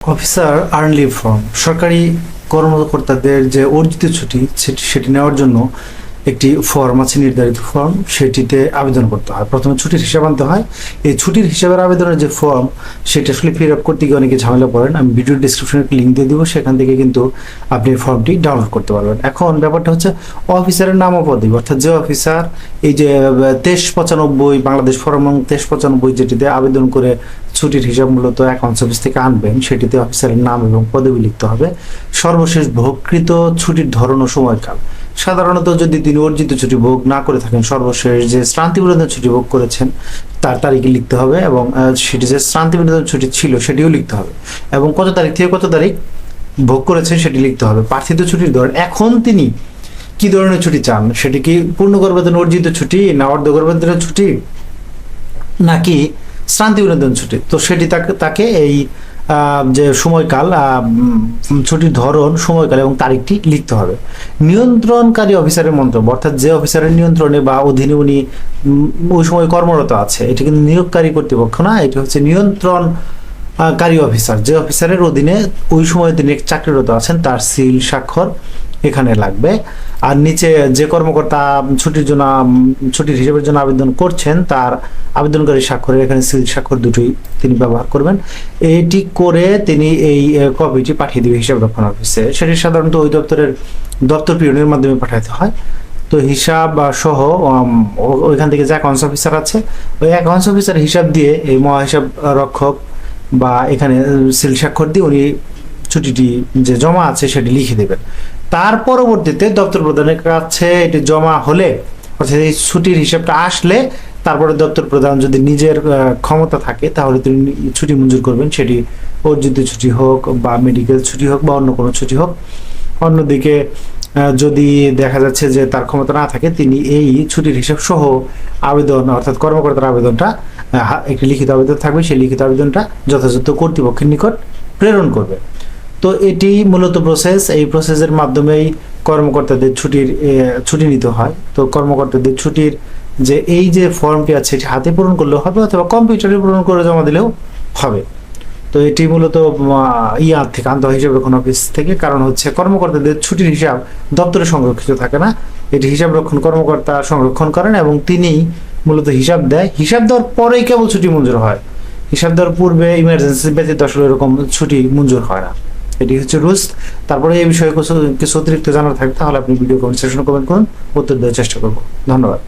Officer earn leave form. সরকারি কর্মকর্তাদের যে অর্জিত ছুটি, সেটি নেওয়ার জন্য একটি ফর্ম আছে, নির্ধারিত ফর্ম। সেটিতে আবেদন করতে হয়। প্রথমে ছুটির হিসাব আনতে হয়। এই ছুটির হিসাবের আবেদনের যে ফর্ম, সেটা আসলে ফিল আপ করতে গিয়ে অনেকে ঝামেলা পড়েন। আমি ভিডিও ডিসক্রিপশনে একটা লিঙ্ক দিয়ে দিব। সেখান থেকে কিন্তু আপনি ফর্মটি ডাউনলোড করতে পারবেন। এখন ব্যাপারটা হচ্ছে, অফিসারের নাম ও পদবি অর্থাৎ যে অফিসার এই যে তেইশ পঁচানব্বই বাংলাদেশ ফর্ম তেইশ পঁচানব্বই যেটিতে আবেদন করে ছুটির হিসাব মূলত অ্যাকাউন্টস অফিস থেকে আনবেন, সেটিতে অফিসারের নাম এবং পদবি লিখতে হবে। সর্বশেষ ভোগকৃত ছুটির ধরন ও সময়কাল। সাধারণত যদি তিনি অর্জিত ছুটি ভোগ না করে থাকেন, সর্বশেষ যে শ্রান্তি বিনোদন ছুটি ভোগ করেছেন, তার তারিখে লিখতে হবে এবং সেটি যে শ্রান্তি বিনোদন ছুটি ছিল, সেটিও লিখতে হবে। এবং কত তারিখ থেকে কত তারিখ ভোগ করেছেন, সেটি লিখতে হবে। প্রার্থিত ছুটির ধরন। এখন তিনি কি ধরনের ছুটি চান? সেটি কি পূর্ণ গর্ভবেতন অর্জিত ছুটি, না অর্ধ গর্ভবেতনের ছুটি? নাকি শ্রান্তি বিনোদন ছুটি। তো সেটি তাকে তাকে এই যে সময়কাল ছুটির ধরন, সময়কাল এবং তারিখটি লিখতে হবে। নিয়ন্ত্রণকারী অফিসারের মন্তব্য, অর্থাৎ যে অফিসারের নিয়ন্ত্রণে বা অধীনে উনি ওই সময় কর্মরত আছে, এটি কিন্তু নিয়োগকারী কর্তৃপক্ষ না, এটি হচ্ছে নিয়ন্ত্রণ কারী অফিসার। যে অফিসারের অধীনে ওই সময় তিনি চাকরিরত আছেন, তার সিল, স্বাক্ষর এখানে লাগবে। আর নিচে যে কর্মকর্তা ছুটির জন্য, ছুটির হিসেবের জন্য আবেদন করছেন, তার আবেদনকারী স্বাক্ষরের এখানে সিল স্বাক্ষর দুটোই তিনি ব্যবহার করবেন। এটি করে তিনি এই কপিটি পাঠিয়ে দেবে হিসাব রক্ষণ অফিসে। সেটি সাধারণত ওই দপ্তরের দপ্তর পিয়নের মাধ্যমে পাঠাতে হয়। তো হিসাব সহ ওইখান থেকে যে অ্যাকাউন্টস অফিসার আছে, ওই অ্যাকাউন্টস অফিসার হিসাব দিয়ে এই মহাহিসাব রক্ষক বা এখানে সিল স্বাক্ষর দিয়ে উনি ছুটিটি যে জমা আছে সেটি লিখে দেবেন। তার পরবর্তীতে দপ্তর প্রধানের কাছে এটি জমা হলে, অর্থাৎ এই ছুটির হিসাবটা আসলে তারপরে দপ্তর প্রধান যদি নিজের ক্ষমতা থাকে, তাহলে তিনি ছুটি মঞ্জুর করবেন। সেটি অর্জিত ছুটি হোক বা মেডিকেল ছুটি হোক বা অন্য কোনো ছুটি হোক। অন্যদিকে যদি দেখা যাচ্ছে যে তার ক্ষমতা না থাকে, তিনি এই ছুটির হিসাব সহ আবেদন, অর্থাৎ কর্মকর্তার আবেদনটা একটি লিখিত আবেদন থাকবে। সেই লিখিত আবেদনটা যথাযথ কর্তৃপক্ষের নিকট প্রেরণ করবে। তো এটি মূলত প্রসেস এই প্রসেসের মাধ্যমেই কর্মকর্তাদের ছুটির ছুটি নিতে হয়। তো কর্মকর্তাদের ছুটির যে, এই যে ফর্মটি আছে, এটি হাতে পূরণ করলেও হবে অথবা কম্পিউটারে পূরণ করে জমা দিলেও হবে। তো এটি মূলত ইয়ার থেকে, আন্ত হিসাব রক্ষণ অফিস থেকে, কারণ হচ্ছে কর্মকর্তাদের ছুটির হিসাব দপ্তরে সংরক্ষিত থাকে না। এটি হিসাব রক্ষণ কর্মকর্তা সংরক্ষণ করেন এবং তিনি মূলত হিসাব দেয়। হিসাব দেওয়ার পরেই কেবল ছুটি মঞ্জুর হয়। হিসাব দেওয়ার পূর্বে ইমার্জেন্সি ব্যতীত আসলে এরকম ছুটি মঞ্জুর হয় না। এটি হচ্ছে রুলস তারপরে এই বিষয়ে কিছু অতিরিক্ত জানার থাকে তাহলে আপনি ভিডিও কমেন্ট সেকশনে কমেন্ট করুন উত্তর দেওয়ার চেষ্টা করব। ধন্যবাদ।